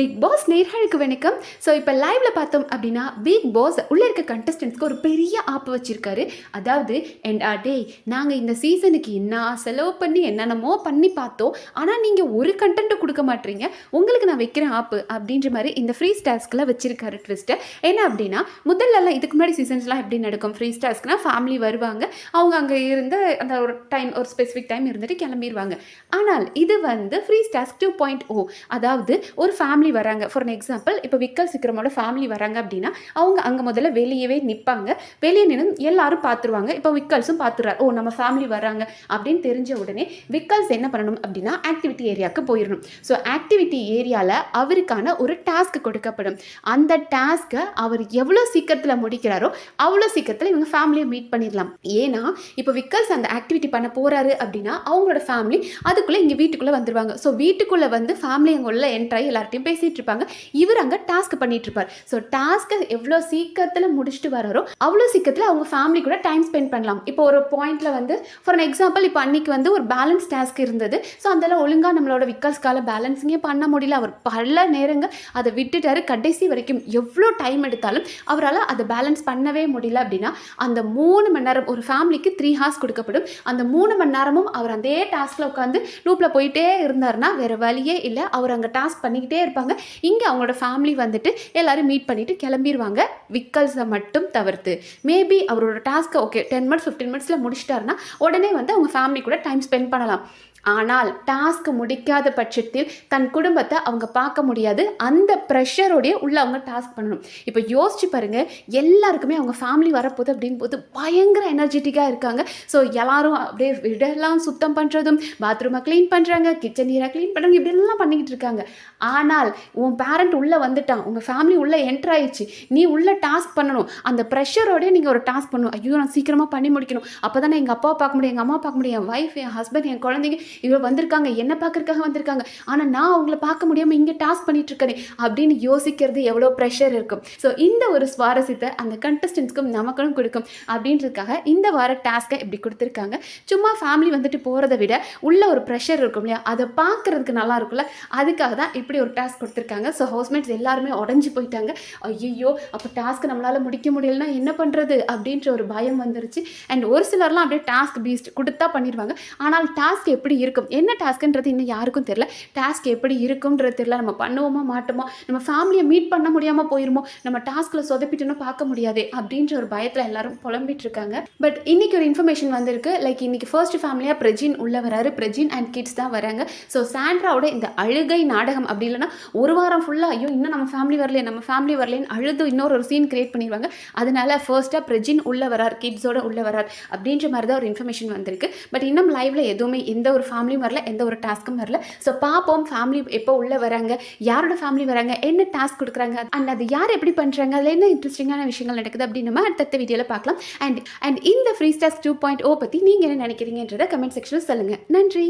Big pass நேர்களுக்கு வணக்கம். So இப்போ லைவ்ல பார்த்தோம் அப்படின்னா பிக் பாஸ் உள்ள இருக்க கண்டஸ்டன்ஸ்க்கு ஒரு பெரிய ஆப்பு வச்சிருக்காரு. அதாவது அண்ட் uh, டே நாங்கள் இந்த சீசனுக்கு என்ன செலவு பண்ணி என்னென்னமோ பண்ணி பார்த்தோம். ஆனால் நீங்கள் ஒரு கண்டென்ட் கொடுக்க மாட்டீங்க. உங்களுக்கு நான் வைக்கிறேன் ஆப்பு அப்படின்ற மாதிரி இந்த ஃப்ரீ ஸ்டாஸ்க்கில் வச்சிருக்காரு ட்விஸ்ட்டை என்ன அப்படின்னா முதல்லலாம் இதுக்கு முன்னாடி சீசன்ஸ்லாம் எப்படி நடக்கும்? ஃப்ரீ ஸ்டாஸ்க்குனா ஃபேமிலி வருவாங்க. அவங்க அங்கே இருந்து அந்த ஒரு டைம் ஒரு ஸ்பெசிஃபிக் டைம் இருந்துட்டு கிளம்பிடுவாங்க ஆனால் இது வந்து ஃப்ரீ ஸ்டாஸ்க் டூ பாயிண்ட் ஓ அதாவது ஒரு ஃபேமிலி வராங்க. ஃபார் அன் எக்ஸாம்பிள் இப்போ விக்கல் சிக்ரமோட ஃபேமிலி வராங்க அப்படின்னா அவங்க அங்கே முதல்ல வெளியவே நிற்பாங்க வெளியே நின்று எல்லாரும் பார்த்துருவாங்க இப்போ விக்கல்ஸும் பார்த்துறாரு ஓ நம்ம ஃபேமிலி வராங்க அப்படின்னு தெரிஞ்ச உடனே விக்கல்ஸ் என்ன பண்ணணும் அப்படின்னா ஆக்டிவிட்டி ஏரியாவுக்கு போயிடணும் ஸோ ஆக்டிவிட்டி ஏரியாவில் அவருக்கான ஒரு டாஸ்க் கொடுக்கப்படும். அந்த டாஸ்க்கை அவர் எவ்வளோ சீக்கிரத்தில் முடிக்கிறாரோ அவ்வளோ சீக்கிரத்தில் இவங்க ஃபேமிலியை மீட் பண்ணிடலாம் ஏன்னா இப்போ விக்கல்ஸ் அந்த ஆக்டிவிட்டி பண்ண போகிறாரு அப்படின்னா அவங்களோட ஃபேமிலி அதுக்குள்ளே இங்கே வீட்டுக்குள்ளே வந்துடுவாங்க ஸோ வீட்டுக்குள்ளே வந்து ஃபேமிலி அங்கே உள்ள என்ட்ராய் எல்லார்ட்டையும் பேசிகிட்டு இருப்பாங்க இவர் அங்கே டாஸ்க் பண்ணிட்டு இருப்பார் ஸோ டாஸ்க்கை எவ்வளோ சீக்கிரத்தில் முடிச்சுட்டு வராரோ அவ்வளோ சீக்கிரத்தில் அவங்க ஃபேமிலி கூட டைம் ஸ்பெண்ட் பண்ணலாம். இப்போ ஒரு பாயிண்ட்ல வந்து ஃபார் அன் எக்ஸாம்பிள் இப்போ அன்னைக்கு வந்து ஒரு பேலன்ஸ் டாஸ்க் இருந்தது. ஸோ அதெல்லாம் ஒழுங்காக நம்மளோட விக்கல்ஸ்கால பேலன்ஸிங்கே பண்ண முடியல. அவர் பல நேரங்கள் அதை விட்டுட்டாரு. கடைசி வரைக்கும் எவ்வளோ டைம் எடுத்தாலும் அவரால் அதை பேலன்ஸ் பண்ணவே முடியல அப்படின்னா அந்த மூணு மணி நேரம் ஒரு ஃபேமிலிக்கு த்ரீ ஹார்ஸ் கொடுக்கப்படும். அந்த மூணு மணி நேரமும் அவர் அதே டாஸ்கில் உட்காந்து லூப்பில் போயிட்டே இருந்தாருன்னா வேறு வழியே இல்லை. அவர் அங்கே டாஸ்க் பண்ணிக்கிட்டே இருப்பாங்க. இங்கே அவங்களோட ஃபேமிலி வந்துட்டு எல்லாரும் மீட் பண்ணிட்டு கிளம்பிடுவாங்க விக்கல்ஸை மட்டும் தவிர்த்து. மேபி அவரோட டாஸ்க்கை ஓகே டென் மினிட்ஸ் ஃபிஃப்டீன் மினிட்ஸில் முடிச்சிட்டாருன்னா உடனே வந்து அவங்க ஃபேமிலி கூட டைம் ஸ்பெண்ட் பண்ணலாம். ஆனால் டாஸ்க் முடிக்காத பட்சத்தில் தன் குடும்பத்தை அவங்க பார்க்க முடியாது. அந்த ப்ரெஷரோடைய உள்ள அவங்க டாஸ்க் பண்ணணும். இப்போ யோசிச்சு பாருங்க எல்லாருக்குமே அவங்க ஃபேமிலி வரப்போகுது அப்படின் போது பயங்கர எனர்ஜெட்டிக்காக இருக்காங்க. ஸோ எல்லாரும் அப்படியே விடெல்லாம் சுத்தம் பண்ணுறதும் பாத்ரூமை க்ளீன் பண்ணுறாங்க கிச்சன் நீரை க்ளீன் பண்ணுறாங்க இப்படிலாம் பண்ணிக்கிட்டு இருக்காங்க. ஆனால் உன் பேரண்ட் உள்ளே வந்துட்டான். உங்கள் ஃபேமிலி உள்ளே என்ட்ரு ஆயிடுச்சு. நீ உள்ளே டாஸ்க் பண்ணணும். அந்த ப்ரெஷரோடய நீங்கள் ஒரு டாஸ்க் பண்ணணும். ஐயோ நான் சீக்கிரமாக பண்ணி முடிக்கணும். அப்போ தானே எங்கள் அப்பாவை பார்க்க முடியும் எங்கள் அம்மா பார்க்க முடியும். என் ஒய்ஃப் என் ஹஸ்பண்ட் என் குழந்தைங்க இவ்வளோ வந்திருக்காங்க. என்ன பார்க்கறதுக்காக வந்திருக்காங்க. ஆனால் நான் அவங்கள பார்க்க முடியாமல் இங்கே டாஸ்க் பண்ணிட்டு இருக்கேனே அப்படின்னு யோசிக்கிறது எவ்வளோ ப்ரெஷர் இருக்கும். ஸோ இந்த ஒரு சுவாரஸ்யத்தை அந்த கண்டஸ்டன்ஸ்க்கும் நமக்கும் கொடுக்கும் அப்படின்றதுக்காக இந்த வார டாஸ்க்கை இப்படி கொடுத்துருக்காங்க. சும்மா ஃபேமிலி வந்துட்டு போகிறத விட உள்ள ஒரு ப்ரெஷர் இருக்கும் இல்லையா? அதை பார்க்கறதுக்கு நல்லா இருக்கும்ல? அதுக்காக தான் இப்படி ஒரு டாஸ்க் கொடுத்துருக்காங்க. ஸோ ஹவுஸ்மேட்ஸ் எல்லாருமே உடஞ்சி போயிட்டாங்க. ஐயோ அப்போ டாஸ்க் நம்மளால் முடிக்க முடியலன்னா என்ன பண்ணுறது அப்படின்ற ஒரு பயம் வந்துருச்சு. அண்ட் ஒரு சிலர்லாம் அப்படியே டாஸ்க் பீஸ்ட் கொடுத்தா பண்ணிடுவாங்க ஆனால் டாஸ்க் எப்படி இருக்கும்? என்ன டாஸ்க்குன்றது இன்னும் யாருக்கும் தெரில டாஸ்க் எப்படி இருக்கும்ன்றது தெரியல. நம்ம பண்ணுவோமா மாட்டோமா? நம்ம ஃபேமிலியை மீட் பண்ண முடியாமல் போயிருமோ? நம்ம டாஸ்கில் சொதப்பிட்டோன்னு பார்க்க முடியாது? அப்படின்ற ஒரு பயத்தில் எல்லாரும் புலம்பிட்டு இருக்காங்க. பட் இன்னைக்கு ஒரு இன்ஃபர்மேஷன் வந்திருக்கு. லைக் இன்னைக்கு ஃபர்ஸ்ட் ஃபேமிலியாக பிரஜின் உள்ள வராரு. பிரஜின் அண்ட் கிட்ஸ் தான் வராங்க. ஸோ சாண்ட்ராவோட இந்த அழுகை நாடகம் அப்படி இல்லைன்னா ஒரு வாரம் ஃபுல்லாக ஐயோ இன்னும் நம்ம ஃபேமிலி வரலையே நம்ம ஃபேமிலி வரலேன்னு அழுது இன்னொரு ஒரு சீன் கிரியேட் பண்ணிடுவாங்க அதனால ஃபர்ஸ்ட்டாக பிரஜின் உள்ளே வரார் கிட்ஸோட உள்ளே வரார் அப்படின்ற மாதிரி தான் ஒரு இன்ஃபர்மேஷன் வந்திருக்கு. பட் இன்னும் லைவ்ல எதுவுமே எந்த ஒரு ஃபேமிலியும் வரல எந்த ஒரு டாஸ்க்கும் வரல. ஸோ பார்ப்போம் ஃபேமிலி எப்போ உள்ளே வராங்க யாரோட ஃபேமிலி வராங்க என்ன டாஸ்க் கொடுக்குறாங்க அண்ட் அது யார் எப்படி பண்ணுறாங்க அதில் என்ன இன்ட்ரெஸ்டிங்கான விஷயங்கள் நடக்குது அப்படின்னு நம்ம அடுத்த வீடியோவில் பார்க்கலாம். அண்ட் அண்ட் இந்த ஃப்ரீ ஸ்டாஸ் டூ பாயிண்ட் ஓ பற்றி நீங்கள் என்ன நினைக்கிறீங்கன்றதை கமெண்ட் செக்ஷனில் சொல்லுங்கள் நன்றி!